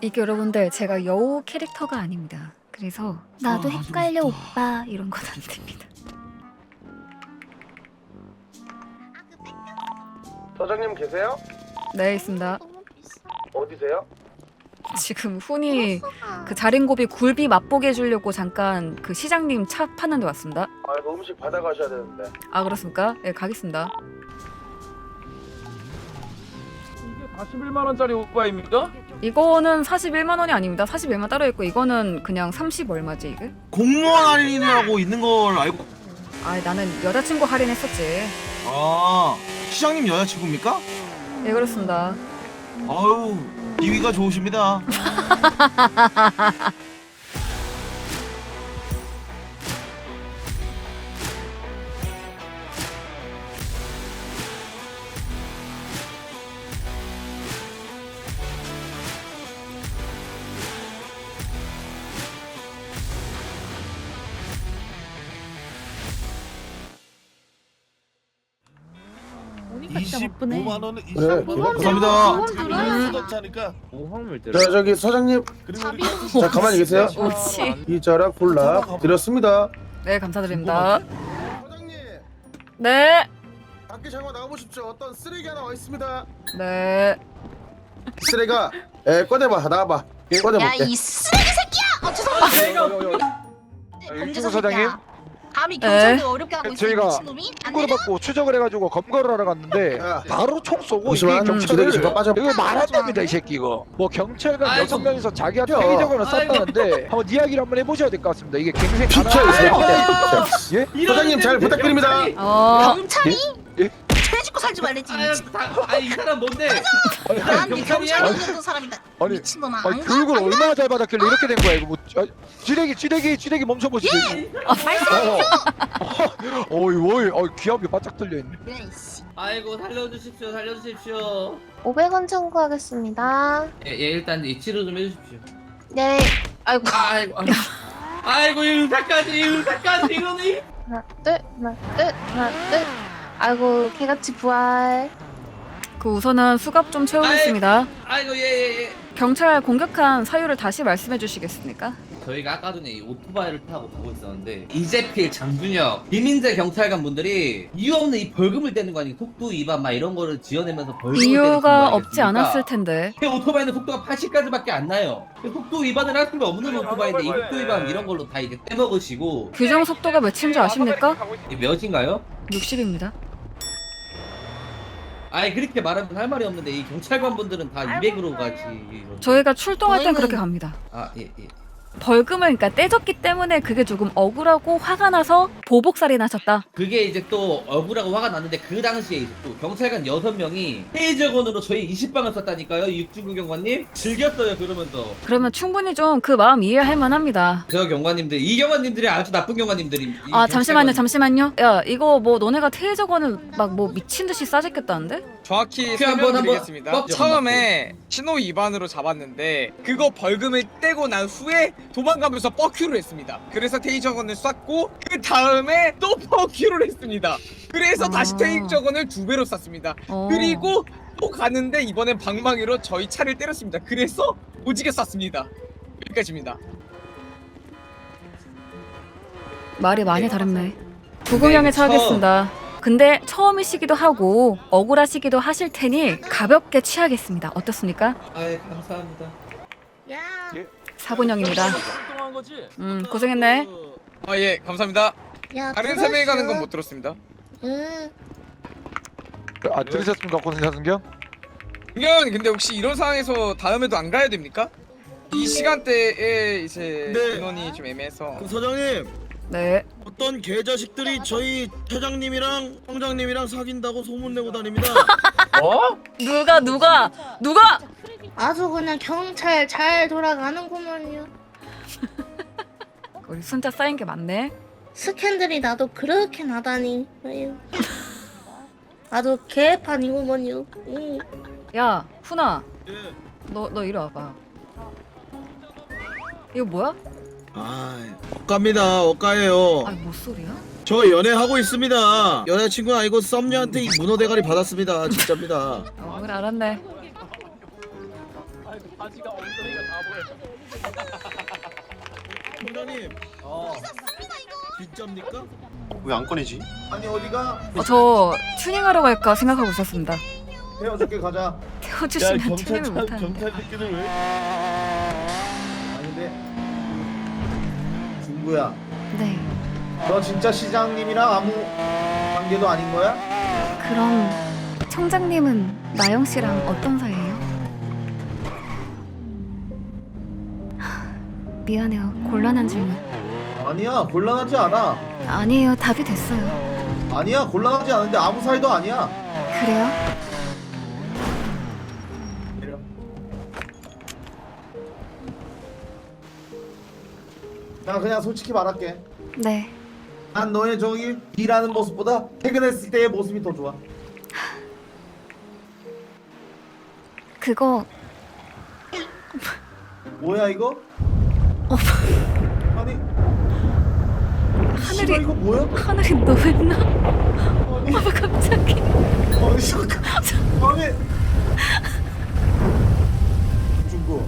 이게 여러분들 제가 여우 캐릭터가 아닙니다. 그래서 나도 아, 헷갈려 좀 오빠 이런 건 안 됩니다. 서장님 계세요? 네 있습니다. 어디세요? 지금 훈이 그 자린고비 굴비 맛보게 해주려고 잠깐 그 시장님 차 파는 데 왔습니다. 아 이거 음식 받아가셔야 되는데 아 그렇습니까? 네 가겠습니다. 이게 41만 원짜리 오빠입니까? 이거는 41만 원이 아닙니다. 41만 따로 있고 이거는 그냥 30 얼마지 이게? 공무원 할인이라고 있는 걸 알고 아 나는 여자친구 할인했었지. 아 시장님 여자친구입니까? 예 그렇습니다. 아유 비위가 좋으십니다 진짜 바쁘네. 25만 원은 그래, 감사합니다. 모험을 자 저기 그리고 자비. 자 가만히 계세요 오치. 이자라 콜라 드렸습니다 네 감사드립니다. 서장님 네. 밖에 잠깐 나가보십시오 어떤 쓰레기 하나 와 있습니다 네. 쓰레기가 에 꺼내봐 나와봐 예, 꺼내볼게 야이 쓰레기 새끼야! 어 죄송합니다. 범죄자 사장님? 감히 네. 경찰도 어렵게 하고 있어 저희가 미친놈이? 안 신고를 되냐? 받고 추적을 해가지고 검거를 하러 갔는데 야. 바로 총 쏘고 이게 좀 경찰을 좀 빠져. 이거 말한답니다 이 새끼 이거 뭐 경찰관 아이고. 여섯 명이서 자기한테 야. 회의적으로 쐈다는데 한번 이야기를 한번 해보셔야 될 것 같습니다 이게 이 가능한 새끼야 예? 서장님 잘 부탁드립니다 어. 경찰이? 예? 죄짓고 살지 말랬지 미친. 아이 사람 뭔데? 난네 경찰이야? 경찰이 사람이다. 아니, 미친놈아. 아니 안 교육을 가? 안 얼마나 잘 받았길래 이렇게 된 거야 이거 뭐 아, 쥐대기 쥐대기 쥐대기 멈춰보시죠 예! 말씀하세요. 어이 어이 어이 귀하게 바짝 뚫려있네 야, 이씨. 아이고 살려주십시오 살려주십시오 500원 청구하겠습니다. 예, 예 일단 이 치료 좀 해주십시오 네. 아이고. 아이고 아이고 아이고 이 의사까지 이 의사까지 이거는 하나, 둘, 하나, 둘, 하나, 둘. 아이고, 개같이 부활. 그 우선은 수갑 좀 채우겠습니다. 아이고 예예 예 경찰 공격한 사유를 다시 말씀해 주시겠습니까? 저희가 아까 전에 이 오토바이를 타고 가고 있었는데 이재필, 장준혁, 김인재 경찰관 분들이 이유 없는 이 벌금을 떼는 거 아니고 속도 위반 막 이런 거를 지어내면서 벌금을 떼는 이유가 거 없지? 않았을 텐데. 그 오토바이는 속도가 80까지밖에 안 나요. 그 속도 위반을 할 수가 없는 오토바이인데 이 속도 위반 이런 걸로 다 이게 떼먹으시고 규정 속도가 몇인 줄 아십니까? 이게 몇인가요? 60입니다. 아니 그렇게 말하면 할 말이 없는데 이 경찰관 분들은 다 200으로 가지. 저희가 출동할 땐 저희는- 그렇게 갑니다. 아 예 예. 벌금을 그러니까 떼졌기 때문에 그게 조금 억울하고 화가 나서 보복살인하셨다. 그게 이제 또 억울하고 화가 났는데 그 당시에 이제 또 경찰관 6명이 페이저건으로 저희 20방을 썼다니까요 육중구 경관님 즐겼어요 그러면서 그러면 충분히 좀 그 마음 이해할 만합니다. 저 경관님들 이 경관님들이 아주 나쁜 경관님들이 이 아 잠시만요 경찰관- 잠시만요. 야 이거 뭐 너네가 테이저건을 막 뭐 미친 듯이 싸졌겠다는데? 정확히 그 한번 설명드리겠습니다. 한번 뻑 처음에 신호 위반으로 잡았는데 그거 벌금을 떼고 난 후에 도망가면서 뻑큐를 했습니다. 그래서 테이저건을 쐈고 그 다음에 또 뻑큐를 했습니다. 그래서 다시 아. 테이저건을 두 배로 쐈습니다. 어. 그리고 또 가는데 이번엔 방망이로 저희 차를 때렸습니다. 그래서 오지게 쐈습니다. 여기까지입니다. 말이 많이 네. 다릅네. 부공형에 처하겠습니다. 근데 처음이시기도 하고 억울하시기도 하실 테니 가볍게 취하겠습니다. 어떻습니까? 아이 감사합니다 야. 사분형입니다. 똥한 거지? 음 고생했네. 아 예 감사합니다. 야. 다른 세 명이 가는 건 못 들었습니다. 응. 아 들으셨습니까? 이건 근데 혹시 이런 상황에서 다음에도 안 가야 됩니까? 이 시간대에 이제 네. 인원이 좀 애매해서 그 서장님 네. 어떤 개자식들이 저희 회장님이랑 형장님이랑 사귄다고 소문내고 다닙니다. 어? 누가 누가 누가? 아주 그냥 경찰 잘 돌아가는구먼요. 우리 순자 쌓인 게 많네. 스캔들이 나도 그렇게 나다니. 아주 개판이구먼요. 응. 야 훈아, 예. 너 너 이리 와봐. 이거 뭐야? 아 억갑니다 억가예요 아, 뭔 소리야? 저 연애하고 있습니다 여자친구는 아니고 썸녀한테 이 문어 대가리 받았습니다 진짜입니다 어, 그래, 알았네. 팀장님 어. 진짜입니까? 왜 안 꺼내지? 아니 어디가? 어, 저 튜닝하러 갈까 생각하고 있었습니다. 태워줄게 가자. 태워주시면 튜닝을 못하는데. 경찰 새끼들 왜? 아닌데. 중구야, 네. 너 진짜 시장님이랑 아무 관계도 아닌 거야? 그럼 청장님은 나영 씨랑 어떤 사이예요? 미안해요. 곤란한 질문. 아니야, 곤란하지 않아. 아니에요. 답이 됐어요. 아니야, 곤란하지 않은데 아무 사이도 아니야. 그래요? 내려. 나 그냥 솔직히 말할게. 네. 난 너의 저기 일하는 모습보다 퇴근했을 때의 모습이 더 좋아. 그거 뭐야 이거? 어. 아니 하늘이- 씨발, 이거 뭐야? 하늘이 노랬나? 아니 아 갑자기. 아니 잠깐 아니 중구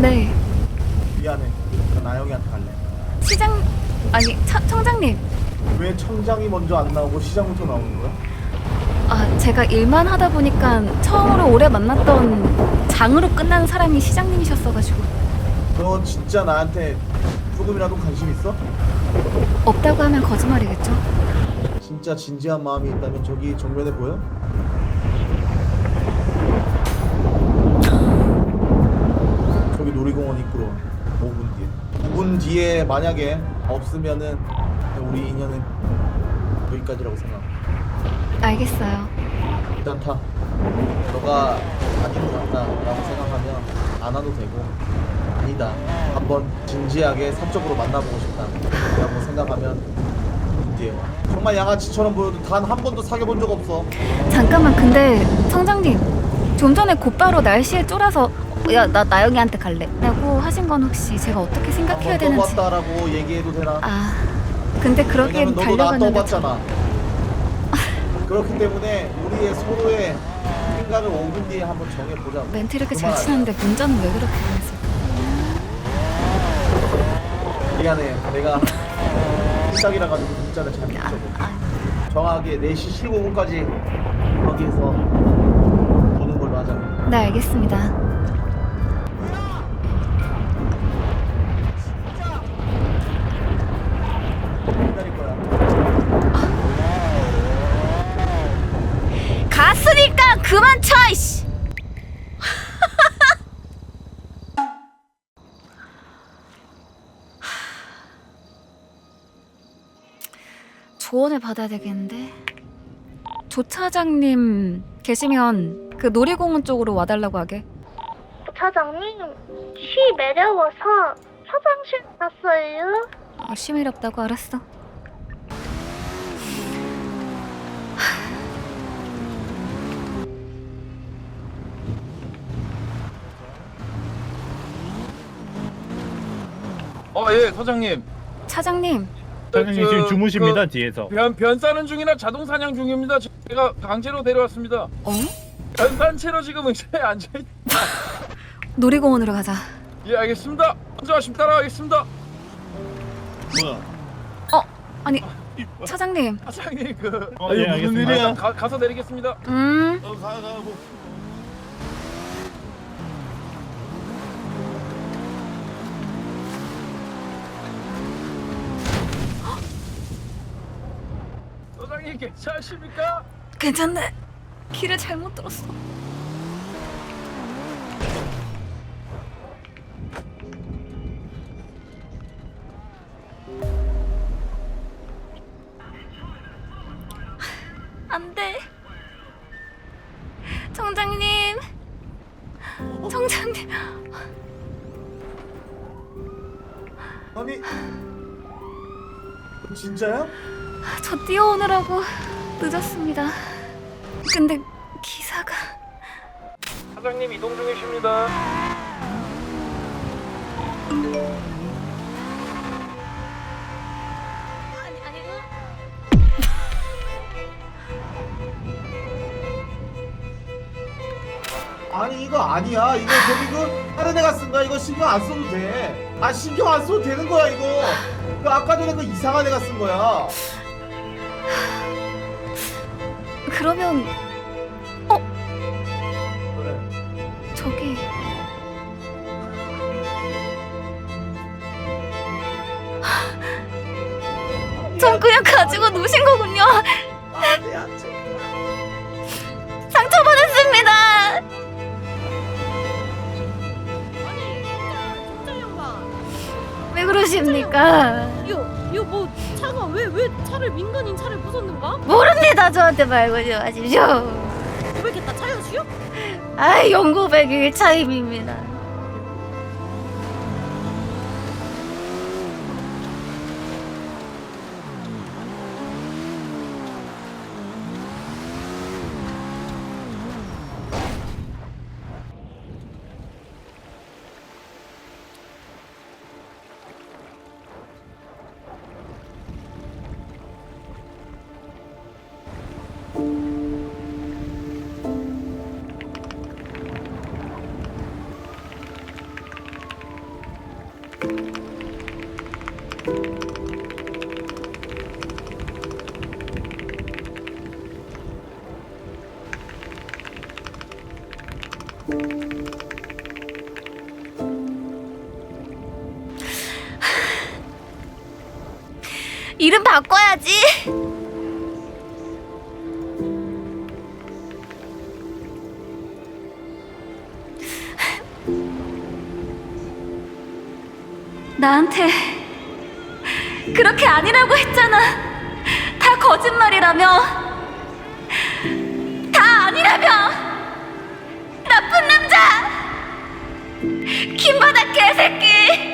네. 미안해 나 나영이한테 갈래 시장 아니 차, 청장님. 왜 청장이 먼저 안 나오고 시장부터 나오는 거야? 아 제가 일만 하다 보니까 처음으로 오래 만났던 장으로 끝난 사람이 시장님이셨어가지고 너 진짜 나한테 조금이라도 관심 있어? 없다고 하면 거짓말이겠죠? 진짜 진지한 마음이 있다면 저기 정면에 보여? 저기 놀이공원 입구로 5분 뒤에 5분 뒤에 만약에 없으면은 우리 인연은 여기까지라고 생각 알겠어요. 일단 타 너가 아닌 것 같다라고 생각하면 안 와도 되고 아니다. 한번 진지하게 사적으로 만나보고 싶다라고 생각하면 5분 뒤에 와 정말 양아치처럼 보여도 단 한 번도 사귀어본 적 없어. 잠깐만 근데 청장님 좀 전에 곧바로 날씨에 쫄아서 야 나 나영이한테 갈래. 라고 하신 건 혹시 제가 어떻게 생각해야 한번 되는지. 떠봤다라고 얘기해도 되나? 아 근데 그러기엔 왜냐면 너도 나 달려갔는데 떠봤잖아. 그렇기 때문에 우리의 서로의 생각을 5분 뒤에 한번 정해보자 멘트 이렇게 잘 그만하자. 치는데 문자는 왜 그렇게 보냈어 미안해. 내가 시작이라 가지고 문자를 잘못 아, 적어. 아, 정확하게 4시 15분까지 거기에서 보는 걸로 하자. 네 알겠습니다 기다릴 거야 갔으니까 그만 쳐 이씨 조언을 받아야 되겠는데? 조 차장님 계시면 그 놀이공원 쪽으로 와달라고 하게. 차장님, 쉬 매려워서 화장실 갔어요. 열심히 일었다고? 알았어. 어, 예, 서장님. 차장님 사장님 지금 주무십니다, 뒤에서. 변, 변 싸는 중이나 자동 사냥 중입니다. 제가 강제로 데려왔습니다. 어? 변산 채로 지금 의자에 앉아 있... 놀이공원으로 가자 예, 알겠습니다. 먼저 하심 따라가겠습니다. 아니 차장님 사장님, 그... 어, 예. 아, 가, 가서 내리겠습니다. 음 어, 가, 가, 뭐. 서장님, 괜찮으십니까? 괜찮네. 길을 잘못 들었어. 안 돼. 청장님. 청장님. 아니 진짜야? 저 뛰어오느라고 늦었습니다. 근데 기사가. 사장님 이동 중이십니다. 아니 아니 아니 이거 아니야. 이거 저기 그 다른 애가 쓴다. 이거 신경 안 써도 돼아 신경 안 써도 되는 거야 이거. 그 아까 전에 그 이상한 애가 쓴 거야. 그러면 그래 저기 전 그냥 가지고 노신 거군요. 상처받았습니다. 왜 그러십니까? 차를 민간인 차를 부쉈는가? 모릅니다. 저한테 말고 좀 하십시오. 고백했다 차였슈? 아, 영구백일 차임입니다. 이름 바꿔야지. 나한테 그렇게 아니라고 했잖아. 다 거짓말이라며. 다 아니라며. 나쁜 남자. 김바닥 개새끼.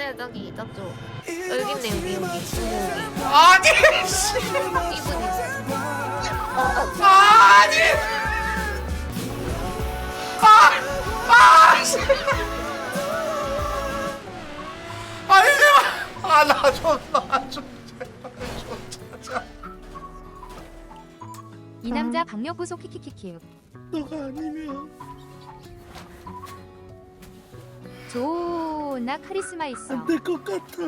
있어요 저기 저쪽 여기 있네 여기 여기 아니 씨. 아니. 아, 아, 씨. 아니 제발. 아나좀나좀 이 남자 박력 구속 키키키키. 너가 아니면 좋나 카리스마 있어. 안될 것 같아